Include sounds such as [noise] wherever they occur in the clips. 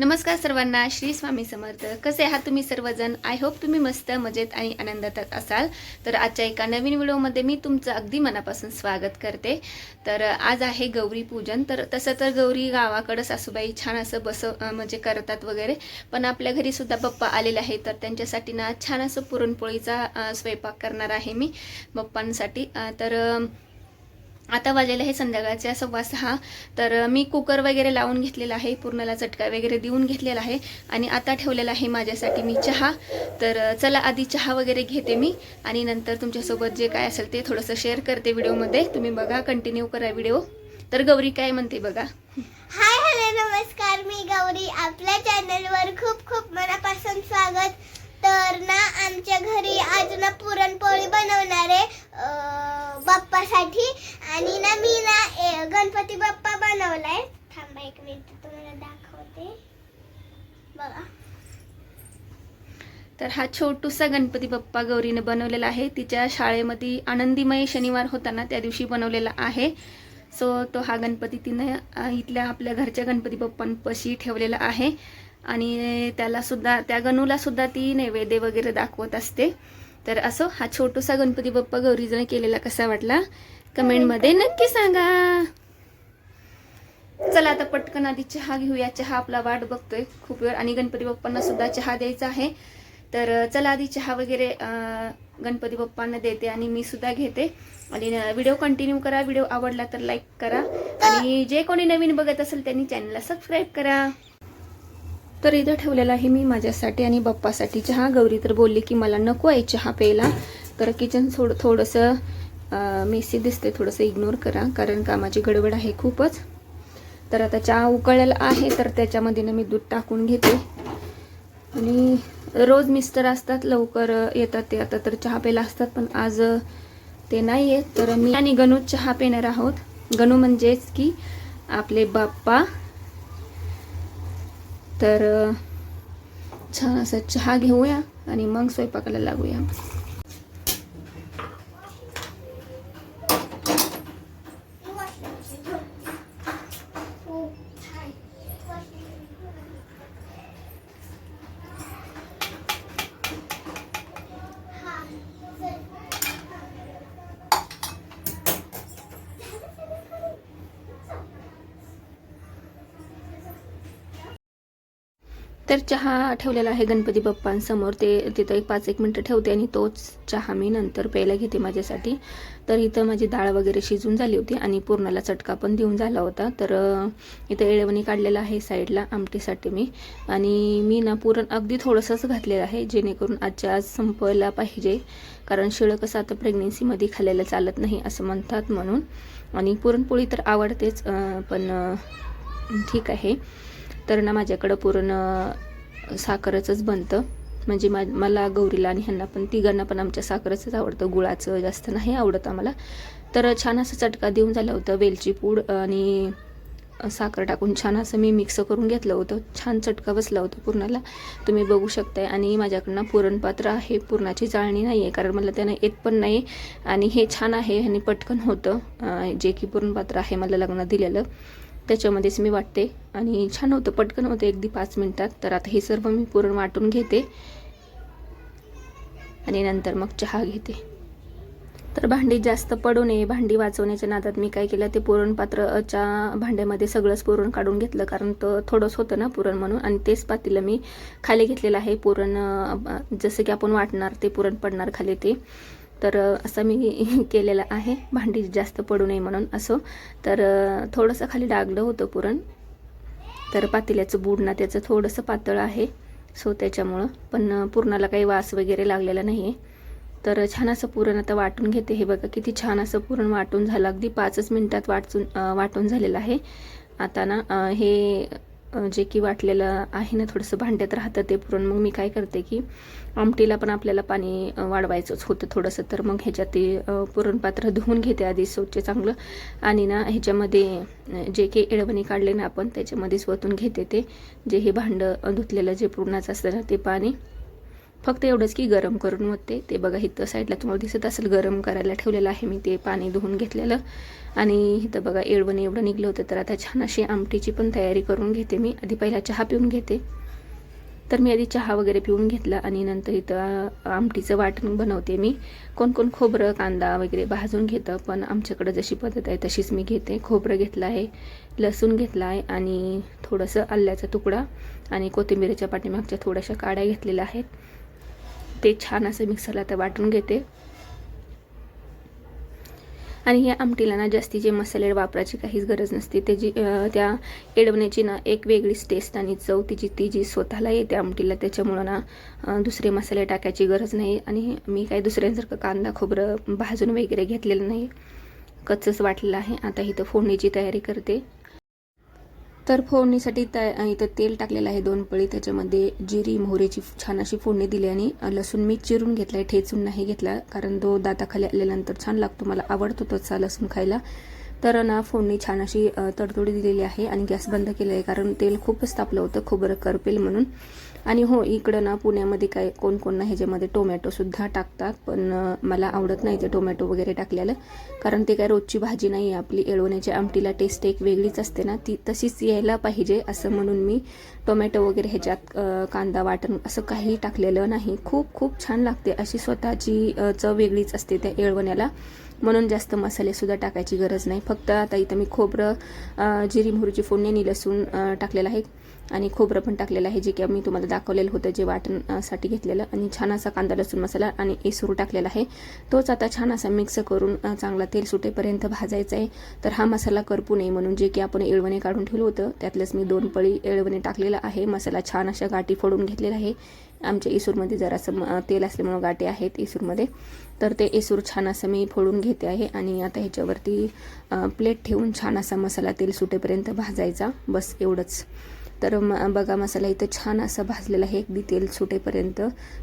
नमस्कार सर्वांना श्री स्वामी समर्थ. कसे आहात तुम्ही सर्वजण? आय होप तुम्ही मस्त मजेत आणि आनंदात असाल. तर आजच्या एका नवीन व्हिडिओमध्ये मी तुमचं अगदी मनापासून स्वागत करते. तर आज आहे गौरी पूजन. तर तसं तर गौरी गावाकडं सासूबाई छान असं बस म्हणजे करतात वगैरे. पण आपल्या घरी सुद्धा बप्पा आलेले आहे तर त्यांच्यासाठी ना छान असं पुरणपोळीचा स्वयंपाक करणार आहे मी बप्पांसाठी तर आता वाजलेलं आहे संध्याकाळच्या सव्वा सहा. तर मी कुकर वगैरे लावून घेतलेला आहे पूर्णाला चटका वगैरे देऊन घेतलेला आहे आणि आता ठेवलेला आहे माझ्यासाठी मी चहा. तर चला आधी चहा वगैरे घेते मी आणि नंतर तुमच्यासोबत जे काय असेल ते थोडंसं शेअर करते व्हिडिओमध्ये. तुम्ही बघा कंटिन्यू करा व्हिडिओ. तर गौरी काय म्हणते बघा? हाय हॅलो नमस्कार. मी गौरी. आपल्या चॅनलवर खूप खूप मनापासून स्वागत. तर ना आमच्या घरी आज ना पुरणपोळी बनवणार आहे अं, बाप्पासाठी आणि ना मी ना ए, गणपती बाप्पा बनवलाय. थांबा एक मिनिट तुम्हाला दाखवते. बघा. तर हा छोटूसा गणपती बाप्पा गौरीने बनवलेला आहे. तिच्या शाळेमध्ये आनंदीमय शनिवार होता ना त्या दिवशी बनवलेला आहे. सो तो हा गणपती तिने इथल्या आपल्या घरच्या गणपती बाप्पांपाशी ठेवलेला आहे. आणि त्याला सुद्धा त्या गणूला सुद्धा ती नैवेद्य वगैरे दाखवत असते. तर असो हा छोटूसा गणपती बाप्पा गौरीजने केलेला कसा वाटला? कमेंटमध्ये नक्की सांगा. चला आता पटकन आधी चहा घेऊया. चहा आपला वाट बघतोय खूप वेळ आणि गणपती बाप्पांना सुद्धा चहा द्यायचा आहे. तर चला आधी चहा वगैरे गणपती बाप्पांना देते आणि मी सुद्धा घेते. आणि व्हिडिओ कंटिन्यू करा. व्हिडिओ आवडला तर लाईक करा. आणि जे कोणी नवीन बघत असेल त्यांनी चॅनलला सबस्क्राईब करा. तर इथं ठेवलेला आहे मी माझ्यासाठी आणि बाप्पासाठी चहा. गौरी तर बोलली की मला नको आहे चहा प्यायला. तर किचन थोडं थोडंसं मेसी दिसते थोडंसं इग्नोर करा. कारण कामाची गडबड आहे खूपच. तर आता चहा उकळलेला आहे तर त्याच्यामध्ये ना मी दूध टाकून घेते. आणि रोज मिस्टर असतात लवकर येतात ते. आता तर चहा प्यायला असतात पण आज ते नाही आहेत तर मी आणि गणू चहा पिणार आहोत. गणू म्हणजेच की आपले बाप्पा. तर छान असं चहा घेऊया आणि मग स्वयंपाकाला लागूया. तर चहा ठेवलेला आहे गणपती बाप्पांसमोर. ते तिथं एक पाच एक मिनटं ठेवते आणि तोच चहा मी नंतर प्यायला घेते माझ्यासाठी. तर इथं माझी डाळ वगैरे शिजून झाली होती आणि पूर्णाला चटका पण देऊन झाला होता. तर इथं एळवणी काढलेला आहे साईडला आमटीसाठी मी. आणि मी ना पुरण अगदी थोडंसंच घातलेलं आहे जेणेकरून आजच्या आज संपवायला पाहिजे. कारण शिळं कसं आता प्रेग्नेन्सीमध्ये खाल्लेलं चालत नाही असं म्हणतात म्हणून. आणि पुरणपोळी तर आवडतेच पण ठीक आहे. तर ना माझ्याकडं पुरण साखरचंच बनतं. म्हणजे मा मला गौरीला आणि ह्यांना पण तिघांना पण आमच्या साखरचंच आवडतं. गुळाचं जास्त नाही आवडत आम्हाला. तर छान असं चटका देऊन झालं होतं वेलची पूड आणि साखर टाकून छान असं मी मिक्स करून घेतलं होतं. छान चटका बसला होता पुरणाला. तुम्ही बघू शकताय. आणि माझ्याकडनं पुरणपात्र आहे. पुरणाची चाळणी नाही आहे कारण मला त्यानं येत पण नाही. आणि हे छान आहे आणि पटकन होतं. जे की पुरणपात्र आहे मला लग्नात दिलेलं. त्याच्यामध्येच मी वाटते. आणि छान होतं पटकन होतं अगदी पाच मिनटात. तर आता हे सर्व मी पुरण वाटून घेते. आणि नंतर मग चहा घेते. तर भांडी जास्त पडू नये. भांडी वाचवण्याच्या नादात मी काय केलं ते पुरणपात्रच्या भांड्यामध्ये सगळंच पुरण काढून घेतलं. कारण तर थोडंच होतं ना पुरण म्हणून. आणि तेच पातीला मी खाली घेतलेलं आहे. पुरण जसं की आपण वाटणार ते पुरण पडणार खाली ते. तर असं मी [laughs] केलेलं आहे. भांडी जास्त पडू नये म्हणून असो. तर थोडंसं खाली डागलं होतं पुरण. तर पातेल्याचं बुडणं त्याचं थोडंसं पातळ आहे. सो त्याच्यामुळं. पण पुरणाला काही वास वगैरे लागलेला नाही आहे तर छान असं पुरण आता वाटून घेते. हे बघा किती छान असं पुरण वाटून झालं. अगदी पाचच मिनटात वाटून वाटून झालेलं आहे. आता ना हे जे की वाटलेलं आहे ना थोडंसं भांड्यात राहतं ते पुरण. मग मी काय करते की आमटीला पण आपल्याला पाणी वाढवायचंच होतं थोडंसं. तर मग ह्याच्यात ते पुरणपात्र धुवून घेते आधी स्वच्छ चांगलं. आणि ना ह्याच्यामध्ये जे काही एळवणी काढले ना आपण त्याच्यामध्ये स्वतून घेते ते. जे हे भांडं धुतलेलं जे पुरणाचं असतं ना ते पाणी. फक्त एवढंच की गरम करून होते. ते बघा इथं साईडला तुम्हाला दिसत असेल गरम करायला ठेवलेलं आहे मी ते पाणी धुवून घेतलेलं. आणि इथं बघा एवढं एवढं निघलं होतं. तर आता छान अशी आमटीची पण तयारी करून घेते मी. आधी पहिला चहा पिऊन घेते. तर मी आधी चहा वगैरे पिऊन घेतला आणि नंतर इथं आमटीचं वाटण बनवते मी. कोण कोण खोबरं कांदा वगैरे भाजून घेतं पण आमच्याकडं जशी पद्धत आहे तशीच मी घेते. खोबरं घेतलं आहे लसूण घेतला आहे आणि थोडंसं आल्याचा तुकडा आणि कोथिंबीरीच्या पाठीमागच्या थोड्याशा काड्या घेतलेल्या आहेत. ते छान असं मिक्सरला तर वाटून घेते. आणि ह्या आमटीला ना जास्तीचे मसाले वापरायची काहीच गरज नसते. त्याची त्या एडवण्याची ना एक वेगळीच टेस्ट आणि चव तिची ती जी स्वतःला येते आमटीला त्याच्यामुळं ना दुसरे मसाले टाकायची गरज नाही. आणि मी काही दुसऱ्यांसारखं कांदा खोबरं भाजून वगैरे घेतलेलं नाही. कच्चंच वाटलेलं आहे. आता इथं फोडणीची तयारी करते. तर फोडणीसाठी त्या इथं तेल टाकलेलं आहे दोन पळी. त्याच्यामध्ये जिरी मोहरीची छान अशी फोडणी दिली आणि लसूण मी चिरून घेतला आहे ठेचून नाही घेतला कारण तो दाताखाली आल्यानंतर छान लागतो. मला आवडतो तसा लसूण खायला. तर ना फोडणी छान अशी तडतोडी दिलेली आहे आणि गॅस बंद केला आहे कारण तेल खूपच तापलं होतं खोबरं करपेल म्हणून. आणि हो इकडं ना पुण्यामध्ये काय कोण कोण ना ह्याच्यामध्ये टोमॅटोसुद्धा टाकतात पण मला आवडत नाही ते टोमॅटो वगैरे टाकलेलं. कारण ते काय रोजची भाजी नाही आहे आपली एळवण्याच्या आमटीला टेस्ट एक वेगळीच असते ना ती तशीच यायला पाहिजे असं म्हणून मी टोमॅटो वगैरे ह्याच्यात कांदा वाटण असं काही टाकलेलं नाही. खूप खूप छान लागते अशी स्वतःची चव वेगळीच असते त्या एळवण्याला. म्हणून जास्त मसालेसुद्धा टाकायची गरज नाही. फक्त आता इथं मी खोबरं जिरी मोहरीची फोडणी आणि लसूण टाकलेलं आहे. आणि खोबरं पण टाकलेलं आहे जे की मी तुम्हाला दाखवलेलं होतं जे वाटणसाठी घेतलेलं. आणि छान असा कांदा लसूण मसाला आणि एसूर टाकलेला आहे. तोच आता छान असा मिक्स करून चांगला तेल सुटेपर्यंत भाजायचा आहे. तर हा मसाला करपू नये म्हणून जे की आपण एळवणे काढून ठेवलं होतं त्यातलंच मी दोन पळी एळवणे टाकलेलं आहे. मसाला छान अशा गाठी फोडून घेतलेला आहे. आमच्या इसूरमध्ये जरासं म- तेल असल्यामुळं गाठी आहेत इसूरमध्ये तर ते इसूर छान असं मी फोडून घेते आहे. आणि आता ह्याच्यावरती प्लेट ठेवून छान असा मसाला तेल सुटेपर्यंत भाजायचा. बस एवढंच. तर म बघा मसाला इथं छान असा भाजलेला आहे. अगदी तेल सुटेपर्यंत.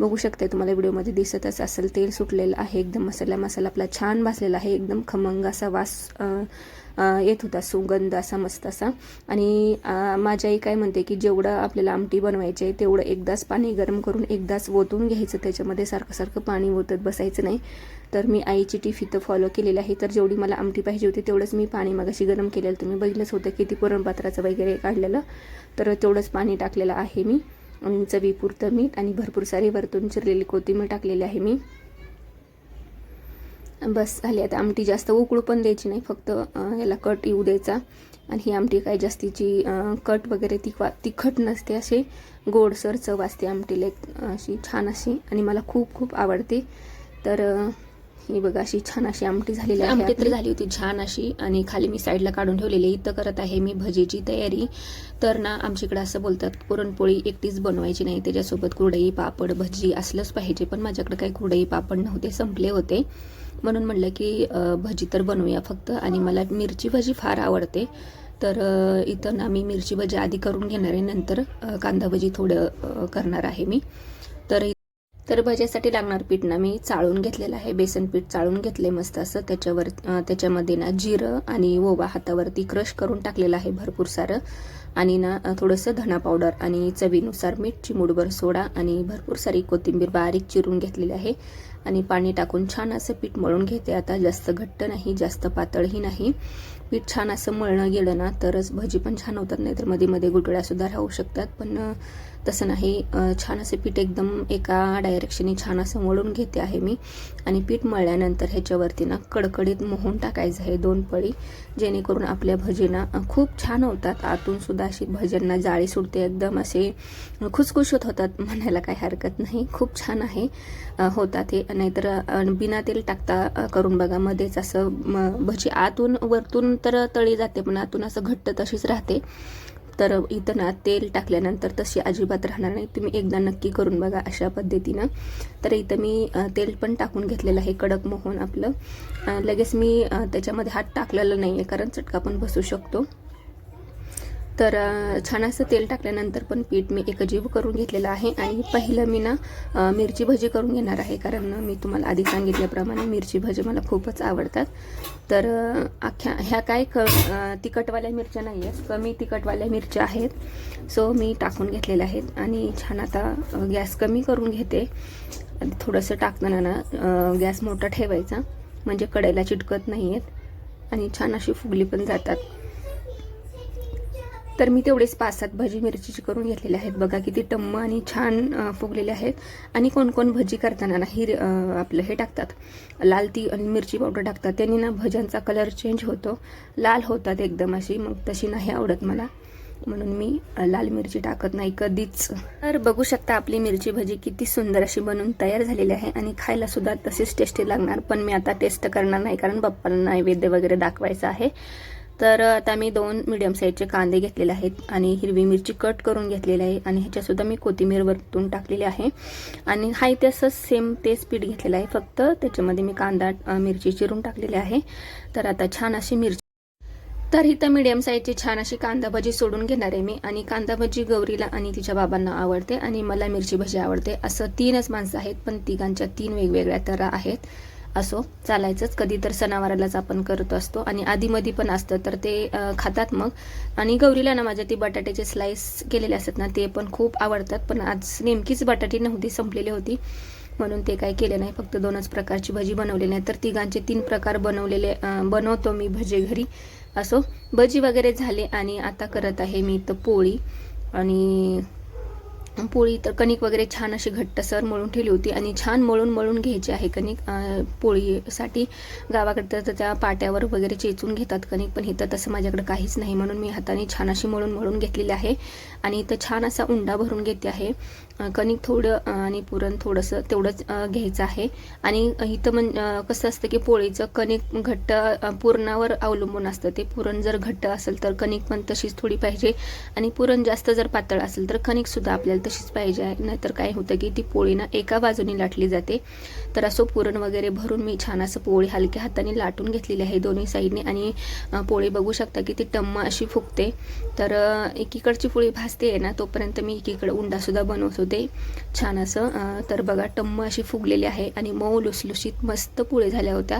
बघू शकते तुम्हाला व्हिडिओमध्ये दिसतच असेल तेल सुटलेलं आहे. एकदम मसाला मसाला आपला छान भाजलेला आहे. एकदम खमंग असा वास अ, येत होता सुगंध असा मस्त असा. आणि माझी आई काय म्हणते की जेवढं आपल्याला आमटी बनवायची आहे तेवढं एकदाच पाणी गरम करून एकदाच ओतून घ्यायचं. त्याच्यामध्ये सारखं सारखं पाणी ओतत बसायचं नाही. तर मी आईची टिफ इथं फॉलो केलेली आहे. तर जेवढी मला आमटी पाहिजे होती तेवढंच मी पाणी मगाशी गरम केलेलं. तुम्ही बघितलंच होतं किती पुरणपात्राचं वगैरे काढलेलं. तर तेवढंच पाणी टाकलेलं आहे मी. चवीपुरतं मीठ आणि भरपूर सारी वरतून चिरलेली कोथिंबीर टाकलेली आहे मी. बस झाली. आता आमटी जास्त उकळू पण द्यायची नाही. फक्त याला कट येऊ द्यायचा. आणि ही आमटी काय जास्तीची कट वगैरे तिखवा तिखट नसते असे. गोडसर चव असते आमटीला एक अशी छान अशी. आणि मला खूप खूप आवडते. तर ही बघा अशी छान अशी आमटी झालेली आहे आमटी तर झाली होती छान अशी. आणि खाली मी साईडला काढून ठेवलेली इथं करत आहे मी भजीची तयारी. तर ना आमच्याकडे असं बोलतात पुरणपोळी एकटीच बनवायची नाही. त्याच्यासोबत कुरडई पापड भजी असलंच पाहिजे. पण माझ्याकडे काही कुरडई पापड नव्हते. संपले होते. म्हणून म्हणलं की भजी तर बनवूया फक्त. आणि मला मिरची भजी फार आवडते. तर इथं ना मी मिरची भजी आधी करून घेणार आहे. नंतर कांदा भजी थोडं करणार आहे मी. तर तर भज्यासाठी लागणार पीठ ना मी चाळून घेतलेलं आहे. बेसन पीठ चाळून घेतले मस्त असं. त्याच्यावर त्याच्यामध्ये ना जिरं आणि ओवा हातावरती क्रश करून टाकलेलं आहे भरपूर सारं. आणि ना थोडंसं धना पावडर आणि चवीनुसार मीठ चिमूटभर सोडा आणि भरपूर सारी कोथिंबीर बारीक चिरून घेतलेली आहे. आणि पाणी टाकून छान असं पीठ मळून घेते. आता जास्त घट्ट नाही जास्त पातळही नाही. पीठ छान असं मळणं गेलं ना तरच भजी पण छान होतात. नाहीतरमध्ये मध्ये गुटळ्यासुद्धा राहू शकतात. पण तसं नाही. छान असं पीठ एकदम एका डायरेक्शने छान असं मळून घेते आहे मी. आणि पीठ मळल्यानंतर ह्याच्यावरती ना कडकडीत मोहून टाकायचं आहे दोन पळी. जेणेकरून आपल्या भजीना खूप छान होतात. आतून सुद्धा अशी भज्यांना जाळी सुटते एकदम. असे खुसखुशीत होतात म्हणायला काही हरकत नाही. खूप छान आहे. होतात हे. नाहीतर बिना तेल टाकता करून बघा. मध्येच असं भजी आतून वरतून तर तळी जाते पण आतून असं घट्ट तशीच राहते. तर इथं ना तेल टाकल्यानंतर तशी अजिबात राहणार नाही. तुम्ही एकदा नक्की करून बघा अशा पद्धतीनं. तर इथं मी तेल पण टाकून घेतलेलं आहे कडक मोहन आपलं. लगेच मी त्याच्यामध्ये हात टाकलेला नाही आहे कारण चटका पण बसू शकतो. तर छान असं तेल टाकल्यानंतर पण पीठ मी एकजीव करून घेतलेलं आहे आणि पहिलं मी ना मिरची भजी करून घेणार आहे. कारण मी तुम्हाला आधी सांगितल्याप्रमाणे मिरची भजी मला खूपच आवडतात. तर अख्ख्या ह्या काय क तिखटवाल्या मिरच्या नाही आहेत. कमी तिखटवाल्या मिरच्या आहेत. सो मी टाकून घेतलेल्या आहेत आणि छान आता गॅस कमी करून घेते. आणि थोडंसं टाकताना ना गॅस मोठा ठेवायचा. म्हणजे कडेला चिटकत नाही आहेत आणि छान अशी फुगली पण जातात. तर मी तेवढेच पाच सात भजी मिरचीची करून घेतलेले आहेत. बघा किती टम्म आणि छान फुगलेले आहेत. आणि कोण कोण भजी करताना ना ही आपलं हे टाकतात. लाल ती आणि मिरची पावडर टाकतात. त्यांनी ना भज्यांचा कलर चेंज होतो. लाल होतात एकदम अशी. मग तशी नाही आवडत मला. म्हणून मी लाल मिरची टाकत नाही कधीच. तर बघू शकता आपली मिरची भजी किती सुंदर अशी बनवून तयार झालेली आहे. आणि खायला सुद्धा तशीच टेस्टी लागणार. पण मी आता टेस्ट करणार नाही. कारण बाप्पाला नैवेद्य वगैरे दाखवायचं आहे. तर आता मी दोन मिडियम साईजचे कांदे घेतलेले आहेत आणि हिरवी मिरची कट करून घेतलेली आहे आणि ह्याच्यासुद्धा मी कोथिंबीर वरतून टाकलेली आहे. आणि हाय असं सेम तेच पीठ घेतलेलं आहे. फक्त त्याच्यामध्ये मी कांदा मिरची चिरून टाकलेली आहे. तर आता छान अशी मिरची तर इथं मिडियम साईजची छान अशी कांदा भजी सोडून घेणार आहे मी. आणि कांदा भजी गौरीला आणि तिच्या बाबांना आवडते आणि मला मिरची भजी आवडते. असं तीनच माणसं आहेत पण तिघांच्या तीन वेगवेगळ्या तऱ्हा आहेत. असो चालायचंच. कधी तर सणावारालाच आपण करत असतो. आणि आधीमध्ये पण असतं. तर ते खातात मग. आणि गौरीला ना माझ्या ती बटाट्याचे स्लाइस केलेले असतात ना ते पण खूप आवडतात. पण आज नेमकीच बटाटी नव्हती संपलेली होती. म्हणून ते काय केले नाही. फक्त दोनच प्रकारची भजी बनवलेली नाही. तर तिघांचे तीन प्रकार बनवलेले बनवतो मी भजे घरी. असो भजी वगैरे झाले आणि आता करत आहे मी इथं पोळी. आणि पोळी तर कणिक वगैरे छान अशी घट्टसर मळून ठेवली होती आणि छान मळून मळून घ्यायची आहे कणिक. पोळीसाठी गावाकडे तर त्या पाट्यावर वगैरे चेचून घेतात कणिक पण इथं तसं माझ्याकडे काहीच नाही म्हणून मी हाताने छान अशी मळून मळून घेतलेली आहे. आणि इथं छान असा उंडा भरून घेते आहे. कणिक थोडं आणि पुरण थोडंसं तेवढंच घ्यायचं आहे. आणि इथं म्हण कसं असतं की पोळीचं कणिक घट्ट पुरणावर अवलंबून असतं. ते पुरण जर घट्ट असेल तर कणिक पण तशीच थोडी पाहिजे. आणि पुरण जास्त जर पातळ असेल तर कणिकसुद्धा आपल्याला तशीच पाहिजे आहे. नाहीतर काय होतं की ती पोळी ना एका बाजूने लाटली जाते. तर असं पुरण वगैरे भरून मी छान असं पोळी हलक्या हाताने लाटून घेतलेली आहे दोन्ही साईडने. आणि पोळी बघू शकता की ती टम्म अशी फुगते. तर एकीकडची पोळी भाजते आहे ना तोपर्यंत मी एकीकडे उंडासुद्धा बनवतो होते छान असं तर बघा टम्म अशी फुगलेली आहे आणि मऊ लुसलुशीत मस्त पुळे झाल्या होत्या.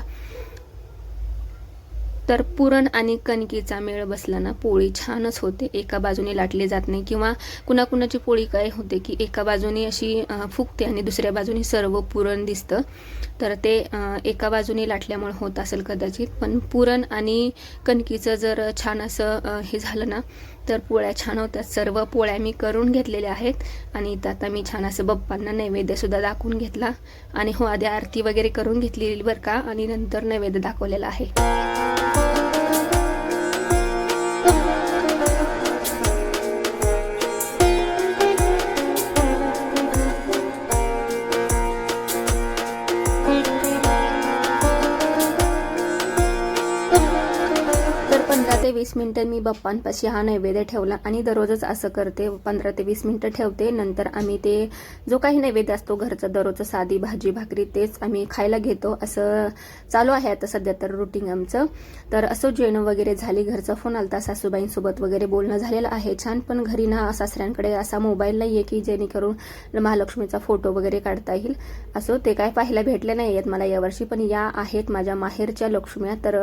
तर पुरण आणि कणकीचा मेळ बसला ना पोळी छानच होते. एका बाजूने लाटली जात नाही किंवा कुणाकुणाची पोळी काय होते की एका बाजूने अशी फुगते आणि दुसऱ्या बाजूने सर्व पुरण दिसतं. तर ते एका बाजूने लाटल्यामुळे होत असेल कदाचित पण पुरण आणि कणकीचं जर छान असं हे झालं ना तर पोळ्या छान होतात सर्व पोळ्या मी करून घेतलेल्या आहेत. आणि इथं आता मी छान असं बाप्पांना नैवेद्यसुद्धा दाखवून घेतला. आणि हो आधी आरती वगैरे करून घेतलेली बरं का? आणि नंतर नैवेद्य दाखवलेला आहे. वीस मिनटं मी बाप्पांपाशी हा नैवेद्य ठेवला आणि दररोजच असं करते. पंधरा ते वीस मिनटं ठेवते. नंतर आम्ही ते जो काही नैवेद्य असतो घरचा दररोजचं साधी भाजी भाकरी तेच आम्ही खायला घेतो. असं चालू आहे आता सध्या तर रुटीन आमचं. तर असं जेवण वगैरे झाली घरचा फोन आलता सासूबाईंसोबत वगैरे बोलणं झालेलं आहे. छान पण घरी ना सासऱ्यांकडे असा मोबाईल नाही आहे की जेणेकरून महालक्ष्मीचा फोटो वगैरे काढता येईल. असो ते काय पाहायला भेटले नाही आहेत मला यावर्षी पण या आहेत. माझ्या माहेरच्या लक्ष्म्या. तर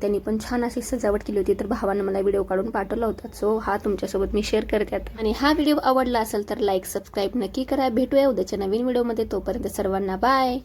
त्यांनी पण छान अशी सजावट केली होती. तर भावानं मला व्हिडिओ काढून पाठवला होता. सो हा तुमच्यासोबत मी शेअर करते आता. आणि हा व्हिडिओ आवडला असेल तर लाईक सबस्क्राईब नक्की करा. भेटूया उद्याच्या नवीन व्हिडिओमध्ये. तोपर्यंत सर्वांना बाय